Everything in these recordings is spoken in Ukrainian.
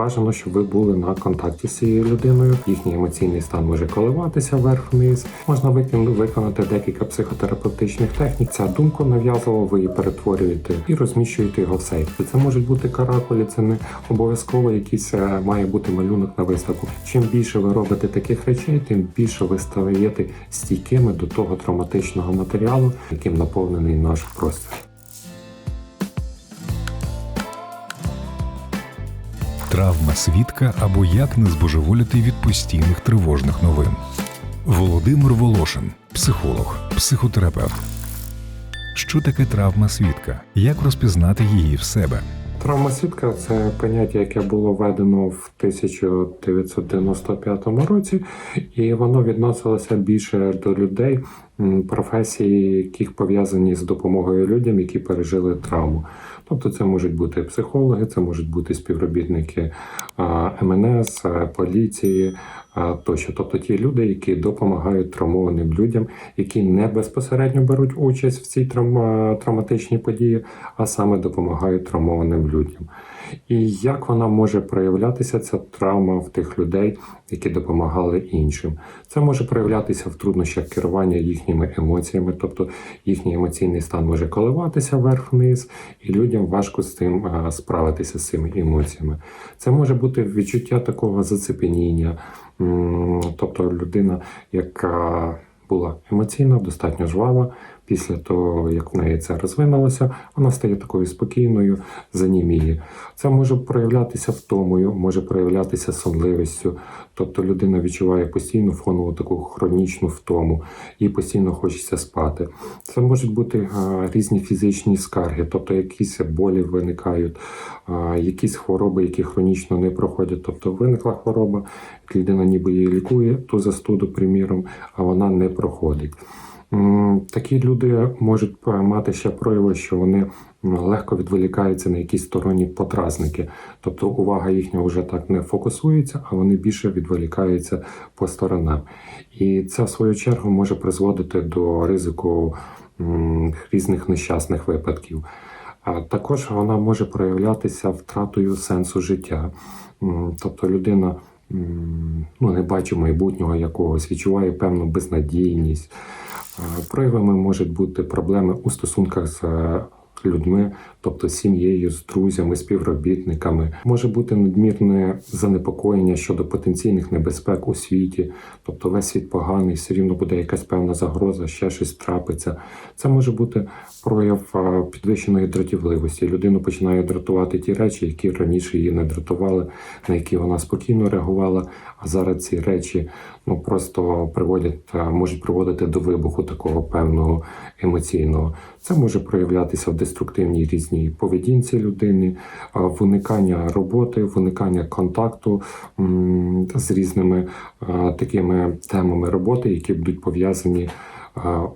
Бажано, щоб ви були на контакті з цією людиною. Їхній емоційний стан може коливатися вверх-вниз. Можна виконати декілька психотерапевтичних технік. Ця думка нав'язова, ви її перетворюєте і розміщуєте його в сейфі. Це можуть бути каракулі, це не обов'язково якийсь е, має бути малюнок на виставку. Чим більше ви робите таких речей, тим більше ви стаєте стійкими до того травматичного матеріалу, яким наповнений наш простір. Травма свідка або як не збожеволіти від постійних тривожних новин. Володимир Волошин, психолог, психотерапевт. Що таке травма свідка? Як розпізнати її в себе? Травма свідка це поняття, яке було введено в 1995 році, і воно відносилося більше до людей, професії, яких пов'язані з допомогою людям, які пережили травму. Тобто, це можуть бути психологи, це можуть бути співробітники МНС, поліції тощо. Тобто ті люди, які допомагають травмованим людям, які не безпосередньо беруть участь в цій травматичній події, а саме допомагають травмованим людям. І як вона може проявлятися, ця травма в тих людей, які допомагали іншим? Це може проявлятися в труднощах керування їхніми емоціями, тобто їхній емоційний стан може коливатися вверх-вниз, і людям важко з цим справитися з цими емоціями. Це може бути відчуття такого зацепеніння, тобто людина, яка була емоційно достатньо жвава. Після того, як в неї це розвинулося, вона стає такою спокійною, заніміє. Це може проявлятися втомою, може проявлятися сонливістю. Тобто людина відчуває постійну фонову таку хронічну втому, їй постійно хочеться спати. Це можуть бути а, різні фізичні скарги, тобто якісь болі виникають, а, якісь хвороби, які хронічно не проходять. Тобто виникла хвороба, людина ніби її лікує, ту застуду, приміром, а вона не проходить. Такі люди можуть мати ще прояви, що вони легко відволікаються на якісь сторонні потразники. Тобто увага їхня вже так не фокусується, а вони більше відволікаються по сторонам. І це, в свою чергу, може призводити до ризику різних нещасних випадків. А також вона може проявлятися втратою сенсу життя. Тобто людина ну, не бачу майбутнього якогось, відчуваю певну безнадійність. А, Проявами можуть бути проблеми у стосунках з е, людьми, тобто сім'єю, з друзями, співробітниками. Може бути надмірне занепокоєння щодо потенційних небезпек у світі, тобто весь світ поганий, все рівно буде якась певна загроза, ще щось трапиться. Це може бути прояв підвищеної дратівливості. Людину починає дратувати ті речі, які раніше її не дратували, на які вона спокійно реагувала. А зараз ці речі ну просто приводять, можуть приводити до вибуху такого певного емоційного. Це може проявлятися в деструктивній різній поведінці людини, а, виникання роботи, виникання контакту з різними такими темами роботи, які будуть пов'язані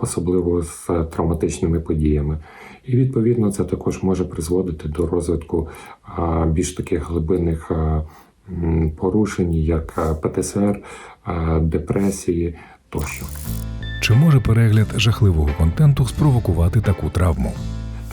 особливо з травматичними подіями. І відповідно це також може призводити до розвитку більш таких глибинних порушень, як ПТСР, депресії тощо. Чи може перегляд жахливого контенту спровокувати таку травму?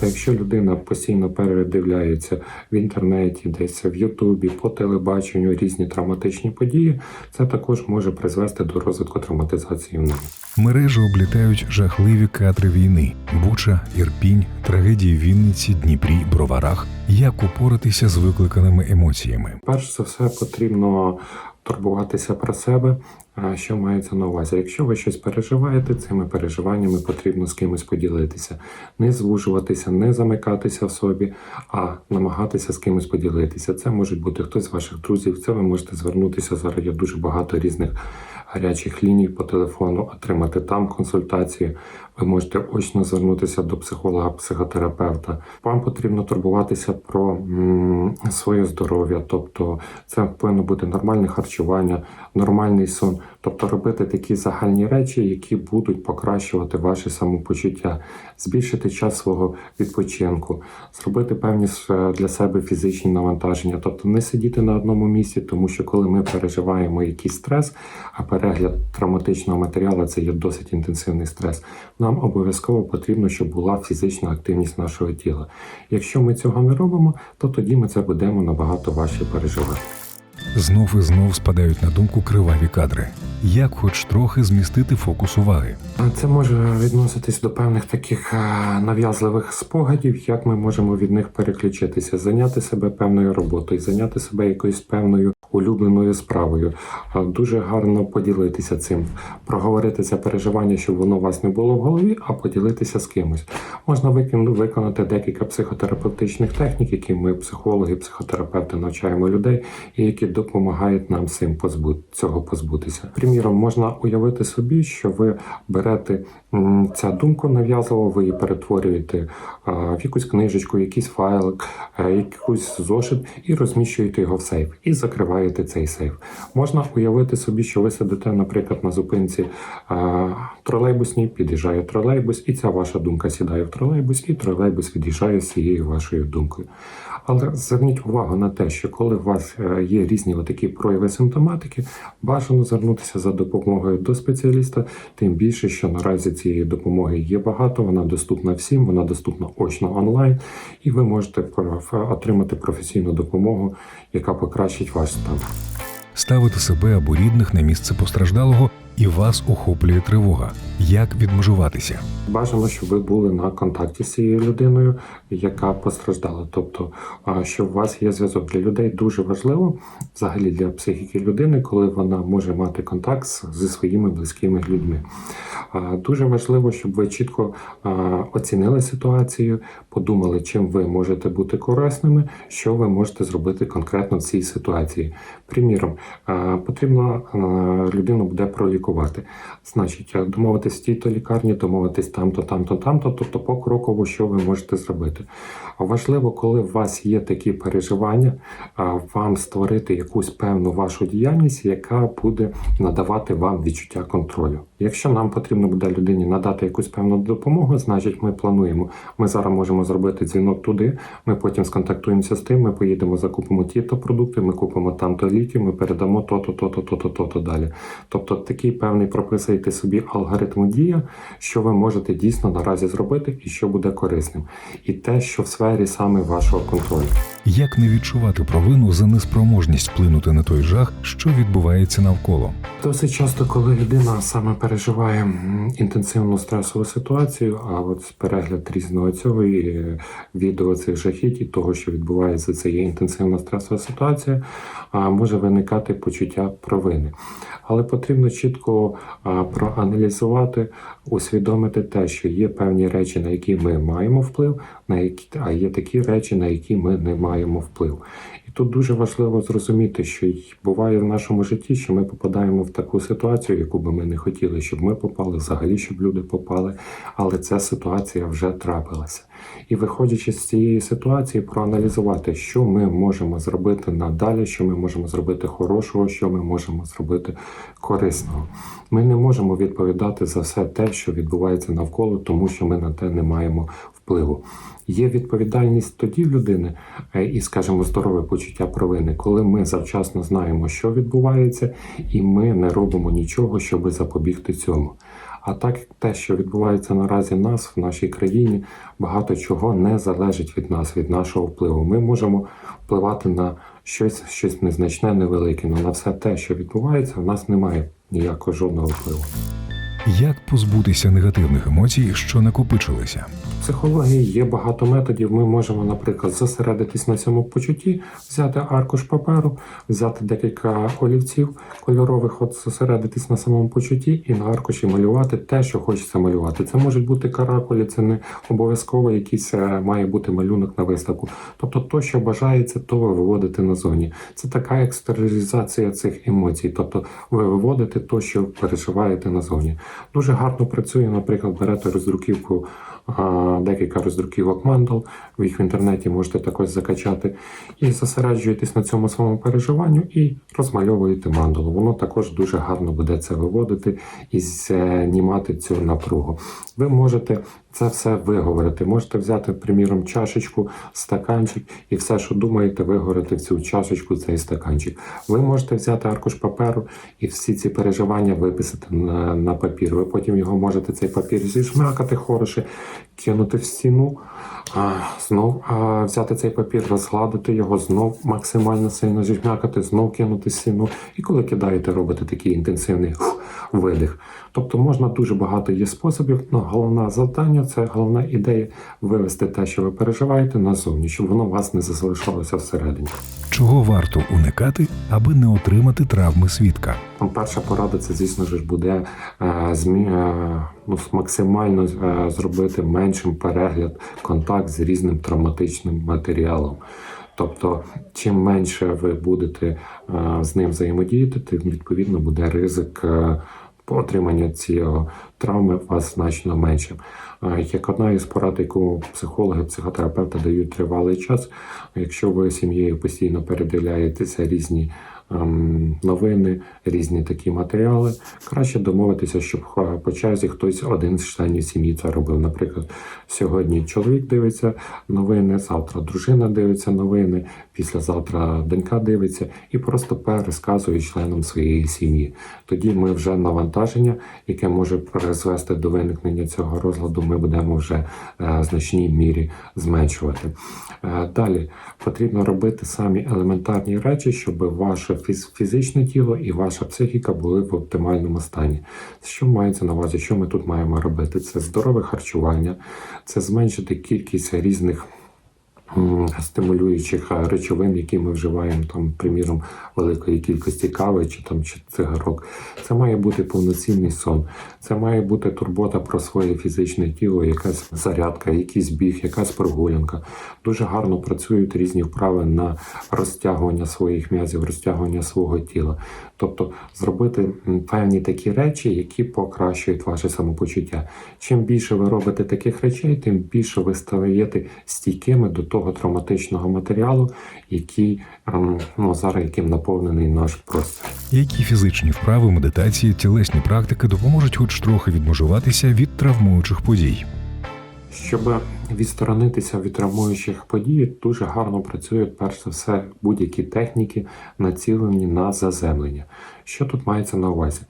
Та якщо людина постійно передивляється в інтернеті, десь в Ютубі, по телебаченню різні травматичні події, це також може призвести до розвитку травматизації в неї. Мережі облітають жахливі кадри війни: Буча, Ірпінь, трагедії в Вінниці, Дніпрі, Броварах. Як упоратися з викликаними емоціями? Перш за все потрібно турбуватися про себе, що мається на увазі. Якщо ви щось переживаєте, цими переживаннями потрібно з кимось поділитися, не звужуватися, не замикатися в собі, а намагатися з кимось поділитися. Це може бути хтось з ваших друзів. Це ви можете звернутися зараз. Є дуже багато різних гарячих ліній по телефону, отримати там консультації. Ви можете очно звернутися до психолога, психотерапевта. Вам потрібно турбуватися про своє здоров'я, тобто це повинно бути нормальне харчування, нормальний сон, тобто робити такі загальні речі, які будуть покращувати ваше самопочуття, збільшити час свого відпочинку, зробити певні для себе фізичні навантаження, тобто не сидіти на одному місці, тому що коли ми переживаємо якийсь стрес, а перегляд травматичного матеріалу це є досить інтенсивний стрес. Нам обов'язково потрібно, щоб була фізична активність нашого тіла. Якщо ми цього не робимо, то тоді ми це будемо набагато важче переживати. Знов і знов спадають на думку криваві кадри. Як хоч трохи змістити фокус уваги? Це може відноситись до певних таких е, нав'язливих спогадів, як ми можемо від них переключитися, зайняти себе певною роботою, зайняти себе якоюсь певною улюбленою справою. Дуже гарно поділитися цим, проговорити це переживання, щоб воно у вас не було в голові, а поділитися з кимось. Можна виконати декілька психотерапевтичних технік, які ми, психологи, психотерапевти, навчаємо людей, і які допомагають нам цим цього позбутися. Приміром, можна уявити собі, що ви берете ця думку нав'язливо, ви її перетворюєте в якусь книжечку, якийсь файлик, а, якийсь зошит і розміщуєте його в сейф і закриваєте цей сейф. Можна уявити собі, що ви сидите, наприклад, на зупинці а, тролейбусній, під'їжджає тролейбус, і ця ваша думка сідає в тролейбус, і тролейбус від'їжджає з цією вашою думкою. Але зверніть увагу на те, що коли у вас е, є різні такі прояви симптоматики, бажано звернутися за допомогою до спеціаліста, тим більше, що наразі цієї допомоги є багато, вона доступна всім, вона доступна очно онлайн, і ви можете отримати професійну допомогу, яка покращить ваш стан. Ставити себе або рідних на місце постраждалого, і вас охоплює тривога. Як відмежуватися? Бажано, щоб ви були на контакті з цією людиною, яка постраждала. Тобто, що у вас є зв'язок для людей, дуже важливо взагалі для психіки людини, коли вона може мати контакт зі своїми близькими людьми. Дуже важливо, щоб ви чітко оцінили ситуацію, подумали, чим ви можете бути корисними, що ви можете зробити конкретно в цій ситуації. Приміром, потрібно людину буде пролікувати. Значить, а, домовитись в тій-то лікарні, домовитись там-то, там-то, там-то, тобто покроково, що ви можете зробити. Важливо, коли у вас є такі переживання, вам створити якусь певну вашу діяльність, яка буде надавати вам відчуття контролю. Якщо нам потрібно буде людині надати якусь певну допомогу, значить ми плануємо. Ми зараз можемо зробити дзвінок туди. Ми потім сконтактуємося з тим. Ми поїдемо, закупимо ті-то продукти, ми купимо там-то ліки, ми передамо то-то, то-то, то-то, то-то далі. Тобто такий певний прописуєте собі алгоритм дія, що ви можете дійсно наразі зробити і що буде корисним, і те, що в сфері саме вашого контролю. Як не відчувати провину за неспроможність вплинути на той жах, що відбувається навколо? Досить часто, коли людина саме переживає інтенсивну стресову ситуацію, а от перегляд різного цього і е, відео цих жахіть і того, що відбувається, це є інтенсивна стресова ситуація, може виникати почуття провини. Але потрібно чітко проаналізувати, усвідомити те, що є певні речі, на які ми маємо вплив, на які а є такі речі, на які ми не маємо вплив. Тут дуже важливо зрозуміти, що буває в нашому житті, що ми попадаємо в таку ситуацію, яку би ми не хотіли, щоб ми попали, взагалі, щоб люди попали, але ця ситуація вже трапилася. І виходячи з цієї ситуації, проаналізувати, що ми можемо зробити надалі, що ми можемо зробити хорошого, що ми можемо зробити корисного. Ми не можемо відповідати за все те, що відбувається навколо, тому що ми на те не маємо впливу. Є відповідальність тоді в людини е, і, скажімо, здорове почуття провини, коли ми завчасно знаємо, що відбувається, і ми не робимо нічого, щоб запобігти цьому. А так те, що відбувається наразі нас в нашій країні, багато чого не залежить від нас, від нашого впливу. Ми можемо впливати на щось, щось незначне, невелике, але на все те, що відбувається, в нас немає ніякого жодного впливу. Як позбутися негативних емоцій, що накопичилися? Психології є багато методів. Ми можемо, наприклад, зосередитись на цьому почутті, взяти аркуш паперу, взяти декілька олівців кольорових, от зосередитись на самому почутті і на аркуші малювати те, що хочеться малювати. Це можуть бути каракулі, це не обов'язково якийсь е, має бути малюнок на виставку. Тобто, то, що бажається, то ви виводите назовні. Це така екстериалізація цих емоцій. Тобто, ви виводите то, що переживаєте назовні. Дуже гарно працює, наприклад, берете роздруківку декілька роздруківок мандал, ви їх в інтернеті можете також закачати, і зосереджуєтесь на цьому своєму переживанню і розмальовуєте мандалу. Воно також дуже гарно буде це виводити і знімати цю напругу. Ви можете це все виговорити. Можете взяти, приміром, чашечку, стаканчик, і все, що думаєте, виговорити в цю чашечку, цей стаканчик. Ви можете взяти аркуш паперу і всі ці переживання виписати на, на папір. Ви потім його можете цей папір зішмакати хороше, кинути в стіну знов взяти цей папір, розгладити його, знов максимально сильно зжмякати, знов кинути сіну. І коли кидаєте, робите такий інтенсивний видих. Тобто можна дуже багато є способів, але головне завдання це головна ідея вивести те, що ви переживаєте, назовні, щоб воно у вас не залишалося всередині. Чого варто уникати, аби не отримати травми свідка? Там перша порада це, звісно ж, буде е, змі, е, максимально е, зробити меншим перегляд, контакт з різним травматичним матеріалом. Тобто, чим менше ви будете е, з ним взаємодіяти, тим відповідно буде ризик е, отримання цієї травми у вас значно меншим. Е, Як одна із порад, яку психологи, психотерапевти дають тривалий час, якщо ви сім'єю постійно передивляєтеся різні новини, різні такі матеріали, краще домовитися, щоб е, по черзі хтось один з членів сім'ї це робив. Наприклад, сьогодні чоловік дивиться новини, завтра дружина дивиться новини, післязавтра донька дивиться і просто пересказує членам своєї сім'ї. Тоді ми вже навантаження, яке може призвести до виникнення цього розладу, ми будемо вже е, в значній мірі зменшувати. Е, Далі потрібно робити самі елементарні речі, щоб ваше фізичне тіло і ваша психіка були в оптимальному стані. Що мається на увазі? Що ми тут маємо робити? Це здорове харчування, це зменшити кількість різних. Стимулюючих е, речовин, які ми вживаємо, там, приміром, великої кількості кави чи там чи цигарок. Це має бути повноцінний сон. Це має бути турбота про своє фізичне тіло, якась зарядка, якийсь біг, якась прогулянка. Дуже гарно працюють різні вправи на розтягування своїх м'язів, розтягування свого тіла. Тобто зробити певні такі речі, які покращують ваше самопочуття. Чим більше ви робите таких речей, тим більше ви стаєте стійкими до того травматичного матеріалу, який ем, ну, зараз яким наповнений наш простір. Які фізичні вправи, медитації, тілесні практики допоможуть хоч трохи відмежуватися від травмуючих подій? Щоб відсторонитися від травмуючих подій, дуже гарно працюють перш за все будь-які техніки, націлені на заземлення. Що тут мається на увазі?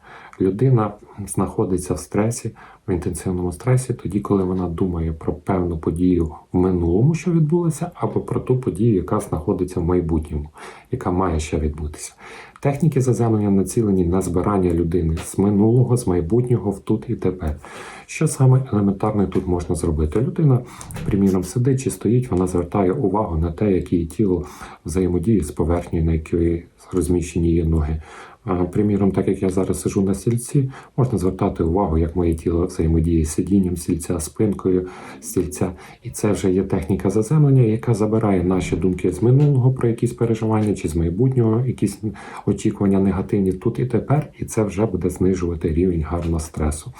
Людина знаходиться в стресі, в інтенсивному стресі, тоді, коли вона думає про певну подію в минулому, що відбулося, або про ту подію, яка знаходиться в майбутньому, яка має ще відбутися. Техніки заземлення націлені на збирання людини з минулого, з майбутнього в тут і тепер. Що саме елементарне тут можна зробити? Людина, приміром, сидить чи стоїть, вона звертає увагу на те, як її тіло взаємодіє з поверхнею, на якій розміщені її ноги. А, Приміром, так як я зараз сижу на стільці, можна звертати увагу, як моє тіло взаємодіє з сидінням стільця, спинкою стільця. І це вже є техніка заземлення, яка забирає наші думки з минулого про якісь переживання чи з майбутнього, якісь очікування негативні тут і тепер, і це вже буде знижувати рівень гарного стресу.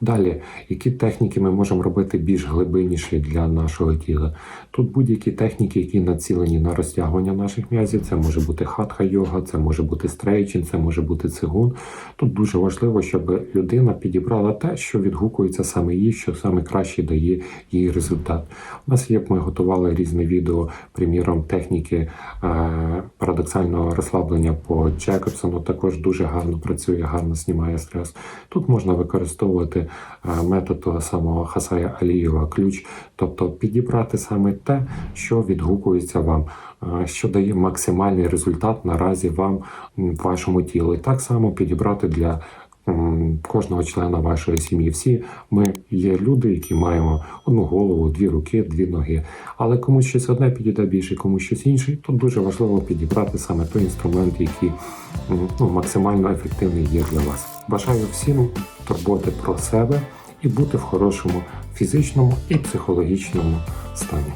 Далі, які техніки ми можемо робити більш глибинніші для нашого тіла? Тут будь-які техніки, які націлені на розтягування наших м'язів, це може бути хатха-йога, це може бути стрейчинг, це може бути цигун. Тут дуже важливо, щоб людина підібрала те, що відгукується саме їй, що саме краще дає їй результат. У нас є, ми готували різне відео, приміром, техніки е, парадоксального розслаблення по Джекобсону. Також дуже гарно працює, гарно знімає стрес. Тут можна використовувати е, метод того самого Хасая Алієва ключ, тобто підібрати саме те, що відгукується вам, е, що дає максимальний результат наразі вам в вашому тілі. І так само підібрати для кожного члена вашої сім'ї. Всі ми є люди, які маємо одну голову, дві руки, дві ноги. Але комусь щось одне підійде більше, комусь щось інше. Тут дуже важливо підібрати саме той інструмент, який ну, максимально ефективний є для вас. Бажаю всім турботи про себе і бути в хорошому фізичному і психологічному стані.